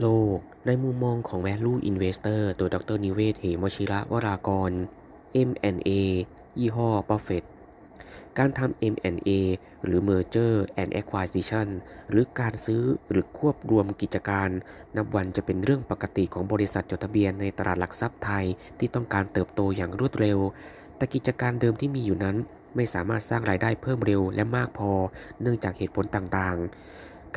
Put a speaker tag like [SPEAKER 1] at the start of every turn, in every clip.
[SPEAKER 1] โลก ในมุมมองของ Value Investor โดยดรนิเวศ เหมชิระวรากร M&A ยี่ห้อ Buffett การทำ M&A หรือ Merger and Acquisition หรือการซื้อหรือควบรวมกิจการ นับวันจะเป็นเรื่องปกติของบริษัทจดทะเบียนในตลาดหลักทรัพย์ไทยที่ต้องการเติบโตอย่างรวดเร็ว แต่กิจการเดิมที่มีอยู่นั้น ไม่สามารถสร้างรายได้เพิ่มเร็วและมากพอ เนื่องจากเหตุผลต่างๆ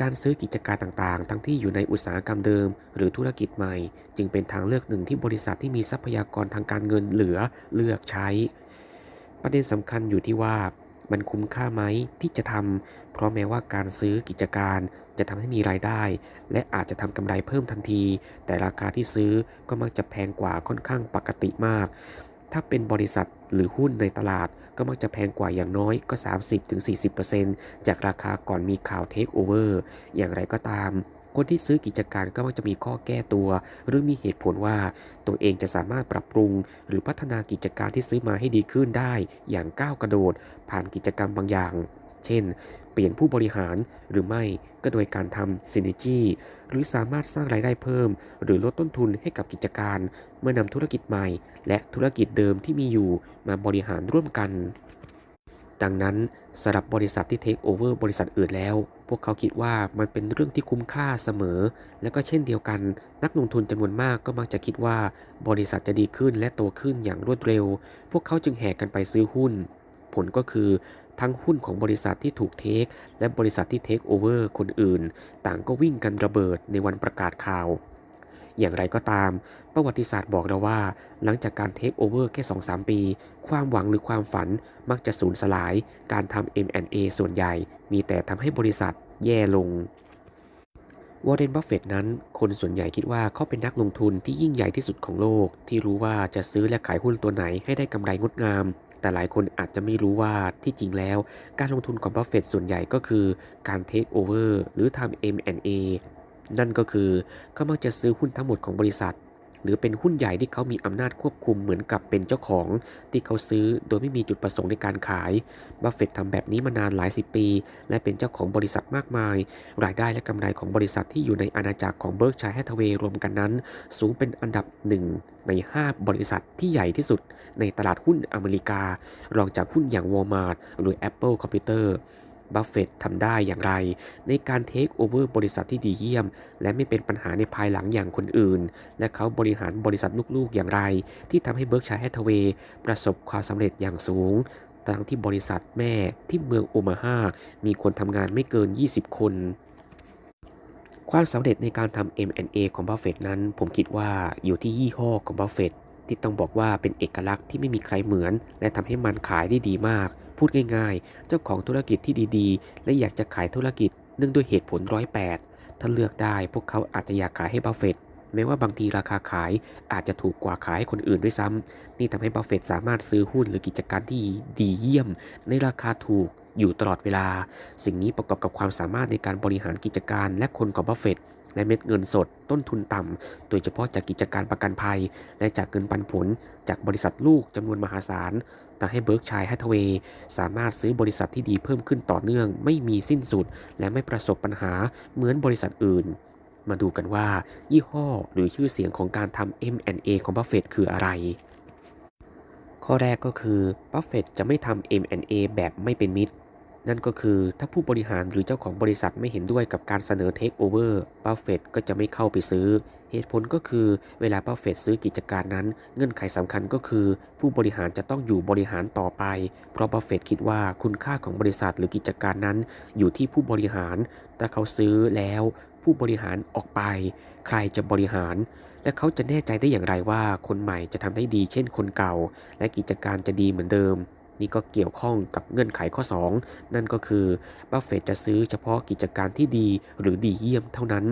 [SPEAKER 1] การซื้อกิจการต่างๆ ทั้งที่อยู่ในอุตสาหกรรมเดิม หรือธุรกิจใหม่ จึงเป็นทางเลือกหนึ่งที่บริษัทที่มีทรัพยากรทางการเงินเหลือเลือกใช้ ประเด็นสำคัญอยู่ที่ว่ามันคุ้มค่าไหมที่จะทำ เพราะแม้ว่าการซื้อกิจการจะทำให้มีรายได้ และอาจจะทำกำไรเพิ่มทันที แต่ราคาที่ซื้อก็มักจะแพงกว่าค่อนข้างปกติมาก ถ้าเป็นบริษัทหรือหุ้นในตลาดก็มักจะแพงกว่าอย่างน้อยก็ 30-40%จากราคาก่อนมีข่าวเทคโอเวอร์อย่างไรก็ตาม คนที่ซื้อกิจการก็มักจะมีข้อแก้ตัว หรือมีเหตุผลว่าตัวเองจะสามารถปรับปรุง หรือพัฒนากิจการที่ซื้อมาให้ดีขึ้นได้ อย่างก้าวกระโดด ผ่านกิจกรรมบางอย่าง เช่น เปลี่ยนผู้บริหารหรือไม่ก็โดยการทำซิน n จีหรือสามารถสร้างรายได้เพิ่ม หรือลดต้นทุนให้กับกิจการ เมื่อนำธุรกิจใหม่ และธุรกิจเดิมที่มีอยู่มาบริหารร่วมกัน ดังนั้นสำหรับบริษัทที่เทคโอเวอร์บริษัทอื่นแล้ว พวกเขาคิดว่ามันเป็นเรื่องที่คุ้มค่าเสมอ และก็เช่นเดียวกัน นักลงทุนจำนวนมากก็มักจะคิดว่า บริษัทจะดีขึ้นและโตขึ้นอย่างรวดเร็ว พวกเขาจึงแห่กันไปซื้อหุ้น ผลก็คือ ทั้งหุ้นของบริษัทที่ถูกเทค และบริษัทที่เทคโอเวอร์คนอื่น ต่างก็วิ่งกันระเบิดในวันประกาศข่าว อย่างไรก็ตาม ประวัติศาสตร์บอกเราว่า หลังจากการเทคโอเวอร์แค่ 2-3 ปี ความหวังหรือความฝันมักจะสูญสลาย การทำ M&A ส่วนใหญ่ มีแต่ทำให้บริษัทแย่ลงวอร์เรน บัฟเฟตนั้น คนส่วนใหญ่คิดว่าเขาเป็นนักลงทุนที่ยิ่งใหญ่ที่สุดของโลก ที่รู้ว่าจะซื้อและขายหุ้นตัวไหนให้ได้กำไรงดงาม แต่หลายคนอาจจะไม่รู้ว่าที่จริงแล้ว การลงทุนของบัฟเฟตส่วนใหญ่ก็คือการเทคโอเวอร์หรือทำ M&A นั่นก็คือเขามักจะซื้อหุ้นทั้งหมดของบริษัท หรือเป็นหุ้นใหญ่ที่เขามีอำนาจควบคุมเหมือนกับเป็นเจ้าของ ที่เขาซื้อโดยไม่มีจุดประสงค์ในการขาย บัฟเฟตทำแบบนี้มานานหลายสิบปี และเป็นเจ้าของบริษัทมากมาย รายได้และกำไรของบริษัทที่อยู่ในอาณาจักรของเบิร์กชัยแฮทเวย์รวมกันนั้น สูงเป็นอันดับหนึ่งใน 5 บริษัทที่ใหญ่ที่สุดในตลาดหุ้นอเมริกา รองจากหุ้นอย่าง Walmart หรือ Apple Computer บัฟเฟตทำได้อย่างไร ในการเทคโอเวอร์บริษัทที่ดีเยี่ยม และไม่เป็นปัญหาในภายหลังอย่างคนอื่น และเขาบริหารบริษัทลูกๆอย่างไร ที่ทำให้เบิร์กชัยแฮทเวย์ประสบความสำเร็จอย่างสูงทั้งที่บริษัทแม่ที่เมืองโอมาฮามีคนทำงานไม่เกิน 20 คน ความสำเร็จในการทำ M&A ของบัฟเฟตนั้น ผมคิดว่าอยู่ที่ยี่ห้อของบัฟเฟตที่ต้องบอกว่าเป็นเอกลักษณ์ที่ไม่มีใครเหมือน และทำให้มันขายได้ดีมาก พูดง่ายๆ เจ้าของธุรกิจที่ดีๆ และอยากจะขายธุรกิจเนื่องด้วยเหตุผลร้อยแปดถ้าเลือกได้พวกเขาอาจจะอยากขายให้บัฟเฟตแม้ว่าบางทีราคาขายอาจจะถูกกว่าขายคนอื่นด้วยซ้ำนี่ทำให้บัฟเฟตสามารถซื้อหุ้นหรือกิจการที่ดีเยี่ยม ในราคาถูกอยู่ตลอดเวลา สิ่งนี้ประกอบกับความสามารถในการบริหารกิจการและคนของบัฟเฟตและเม็ดเงินสดต้นทุนต่ำ โดยเฉพาะจากกิจการประกันภัย และจากเงินปันผลจากบริษัทลูกจำนวนมหาศาล ทำให้เบิร์กชัยฮัตเวย์สามารถซื้อบริษัทที่ดีเพิ่มขึ้นต่อเนื่อง ไม่มีสิ้นสุด และไม่ประสบปัญหาเหมือนบริษัทอื่น มาดูกันว่า ยี่ห้อหรือชื่อเสียงของการทำ M&A ของบัฟเฟตคืออะไร ข้อแรกก็คือบัฟเฟตจะไม่ทำ M&A แบบไม่เป็นมิตร นั่นก็คือถ้าผู้บริหารหรือเจ้าของบริษัทไม่เห็นด้วยกับการเสนอเทคโอเวอร์บัฟเฟตก็จะไม่เข้าไปซื้อ เหตุผลก็คือเวลาบัฟเฟตซื้อกิจการนั้น เงื่อนไขสำคัญก็คือ ผู้บริหารจะต้องอยู่บริหารต่อไป เพราะบัฟเฟตคิดว่าคุณค่าของบริษัทหรือกิจการนั้น อยู่ที่ผู้บริหารถ้าเขาซื้อแล้ว ผู้บริหารออกไป ใครจะบริหาร และเขาจะแน่ใจได้อย่างไรว่า คนใหม่จะทำได้ดีเช่นคนเก่า และกิจการจะดีเหมือนเดิม นี่ก็เกี่ยวข้องกับเงื่อนไขข้อ 2 นั่นก็คือบัฟเฟตจะซื้อเฉพาะกิจการที่ดีหรือดีเยี่ยมเท่านั้น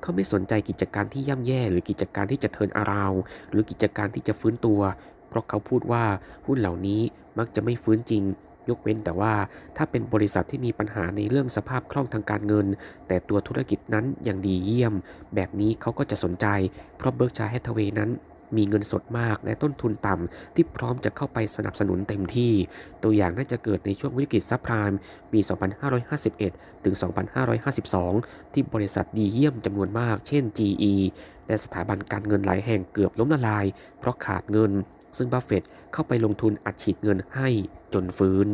[SPEAKER 1] เขาไม่สนใจกิจการที่ย่ำแย่ หรือกิจการที่จะเทินอาราว หรือกิจการที่จะฟื้นตัว เพราะเขาพูดว่าหุ้นเหล่านี้มักจะไม่ฟื้นจริงยกเว้นแต่ว่าถ้าเป็นบริษัทที่มีปัญหาในเรื่องสภาพคล่องทางการเงิน แต่ตัวธุรกิจนั้นยังดีเยี่ยม แบบนี้เขาก็จะสนใจ เพราะเบิร์กชัยแฮทเวย์นั้น มีเงินสดมากและต้นทุนต่ำที่พร้อมจะเข้าไปสนับสนุนเต็มที่ ตัวอย่างน่าจะเกิดในช่วงวิกฤตซับพรม์ปี 2551 ถึง 2552 ที่บริษัทดีเยี่ยมจำนวนมาก เช่น GE และสถาบันการเงินหลายแห่งเกือบล้มละลาย เพราะขาดเงิน ซึ่งบัฟเฟตเข้าไปลงทุนอัดฉีดเงินให้จนฟื้น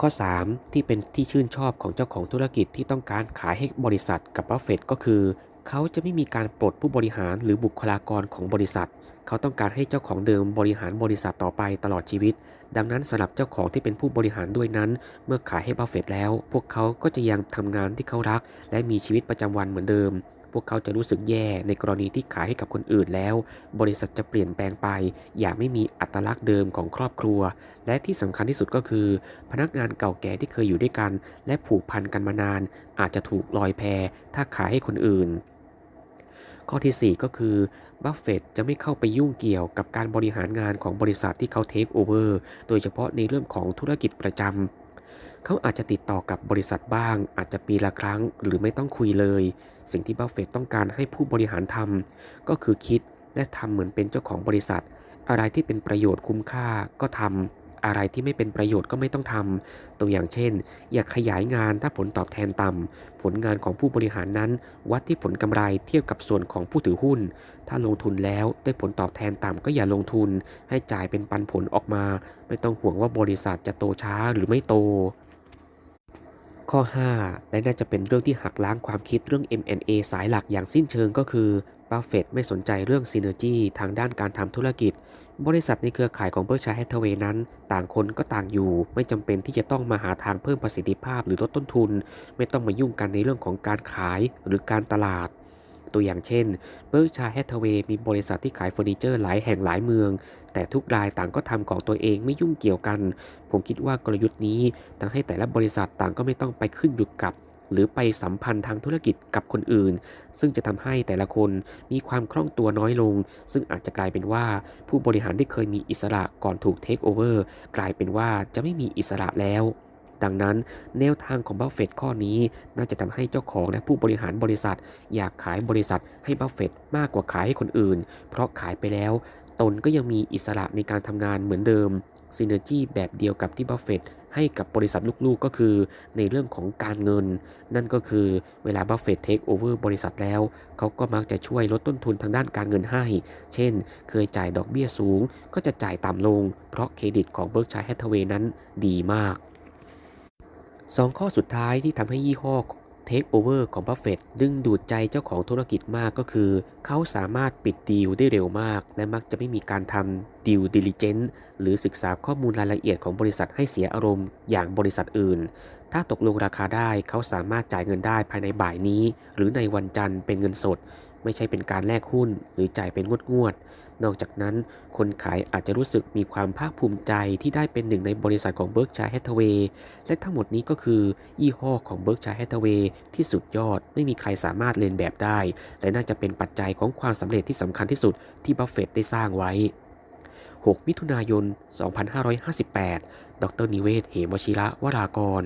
[SPEAKER 1] ข้อ 3 ที่เป็นที่ชื่นชอบของเจ้าของธุรกิจที่ต้องการขายให้บริษัทกับบัฟเฟตก็คือ เขาจะไม่มีการปลดผู้บริหารหรือบุคลากรของบริษัท เขาต้องการให้เจ้าของเดิมบริหารบริษัทต่อไปตลอดชีวิต ดังนั้นสำหรับเจ้าของที่เป็นผู้บริหารด้วยนั้น เมื่อขายให้บัฟเฟตแล้ว พวกเขาก็จะยังทำงานที่เขารัก และมีชีวิตประจำวันเหมือนเดิม พวกเขาจะรู้สึกแย่ในกรณีที่ขายให้กับคนอื่นแล้ว บริษัทจะเปลี่ยนแปลงไป อย่างไม่มีอัตลักษณ์เดิมของครอบครัว และที่สำคัญที่สุดก็คือ พนักงานเก่าแก่ที่เคยอยู่ด้วยกัน และผูกพันกันมานาน อาจจะถูกลอยแพถ้าขายให้คนอื่น ข้อทีสี่ 4 ก็คือบัฟเฟตจะไม่เข้าไปยุ่งเกี่ยวกับการบริหารงานของบริษัทที่เขาเทคโอเวอร์โดยเฉพาะในเรื่องของธุรกิจประจำเขาอาจจะติดต่อกับบริษัทบ้าง อาจจะปีละครั้ง หรือไม่ต้องคุยเลย สิ่งที่บัฟเฟตต์ต้องการให้ผู้บริหารทำก็คือคิดและทำเหมือนเป็นเจ้าของบริษัท อะไรที่เป็นประโยชน์คุ้มค่าก็ทำ อะไรที่ไม่เป็นประโยชน์ก็ไม่ต้องทำตัวอย่างเช่น อย่าขยายงานถ้าผลตอบแทนต่ำผลงานของผู้บริหารนั้น วัดที่ผลกำไรเทียบกับส่วนของผู้ถือหุ้น ถ้าลงทุนแล้วได้ผลตอบแทนต่ำก็อย่าลงทุน ให้จ่ายเป็นปันผลออกมา ไม่ต้องห่วงว่าบริษัทจะโตช้าหรือไม่โตข้อ 5 และน่าจะเป็นเรื่องที่หักล้างความคิดเรื่อง M&A สายหลักอย่างสิ้นเชิงก็คือบัฟเฟตไม่สนใจเรื่องซีเนอร์จีทางด้านการทำธุรกิจ บริษัทในเครือข่ายของเบิร์ชัยแฮทเวนั้น ต่างคนก็ต่างอยู่ ไม่จำเป็นที่จะต้องมาหาทางเพิ่มประสิทธิภาพหรือลดต้นทุน ไม่ต้องมายุ่งกันในเรื่องของการขายหรือการตลาด ตัวอย่างเช่นเบิร์ชัยแฮทเวมีบริษัทที่ขายเฟอร์นิเจอร์หลายแห่งหลายเมือง แต่ทุกรายต่างก็ทำของตัวเองไม่ยุ่งเกี่ยวกัน ผมคิดว่ากลยุทธ์นี้ทำให้แต่ละบริษัทต่างก็ไม่ต้องไปขึ้นอยู่กับ หรือไปสัมพันธ์ทางธุรกิจกับคนอื่น ซึ่งจะทำให้แต่ละคนมีความคล่องตัวน้อยลง ซึ่งอาจจะกลายเป็นว่าผู้บริหารที่เคยมีอิสระก่อนถูกเทคโอเวอร์กลายเป็นว่าจะไม่มีอิสระแล้วดังนั้นแนวทางของบัฟเฟตข้อนี้น่าจะทำให้เจ้าของและผู้บริหารบริษัท อยากขายบริษัทให้บัฟเฟตมากกว่าขายให้คนอื่น เพราะขายไปแล้ว ตนก็ยังมีอิสระในการทำงานเหมือนเดิม ซีเนอร์จีแบบเดียวกับที่บัฟเฟตต์ให้กับบริษัทลูกๆก็คือในเรื่องของการเงิน นั่นก็คือเวลาบัฟเฟตต์เทคโอเวอร์บริษัทแล้ว เขาก็มักจะช่วยลดต้นทุนทางด้านการเงินให้ เช่น เคยจ่ายดอกเบี้ยสูง ก็จะจ่ายต่ำลง เพราะเครดิตของเบิร์กชัยแฮทเวย์นั้นดีมากสองข้อสุดท้ายที่ทำให้ยี่ห้อ เทคโอเวอร์ของบัฟเฟตดึงดูดใจเจ้าของธุรกิจมากก็คือ เขาสามารถปิดดีลได้เร็วมาก และมักจะไม่มีการทำดีลดิลิเจนต์หรือศึกษาข้อมูลรายละเอียดของบริษัทให้เสียอารมณ์อย่างบริษัทอื่น ถ้าตกลงราคาได้เขาสามารถจ่ายเงินได้ภายในบ่ายนี้ หรือในวันจันทร์เป็นเงินสด ไม่ใช่เป็นการแลกหุ้นหรือจ่ายเป็นงวดๆ นอกจากนั้น คนขายอาจจะรู้สึกมีความภาคภูมิใจที่ได้เป็นหนึ่งในบริษัทของเบิร์กชัยแฮทเวย์และทั้งหมดนี้ก็คือยี่ห้อของเบิร์กชัยแฮทเวย์ที่สุดยอดไม่มีใครสามารถเลียนแบบได้ และน่าจะเป็นปัจจัยของความสำเร็จที่สำคัญที่สุดที่บัฟเฟตต์ได้สร้างไว้ 6 มิถุนายน 2558 ดรนิเวศ เหมวชิระวรากร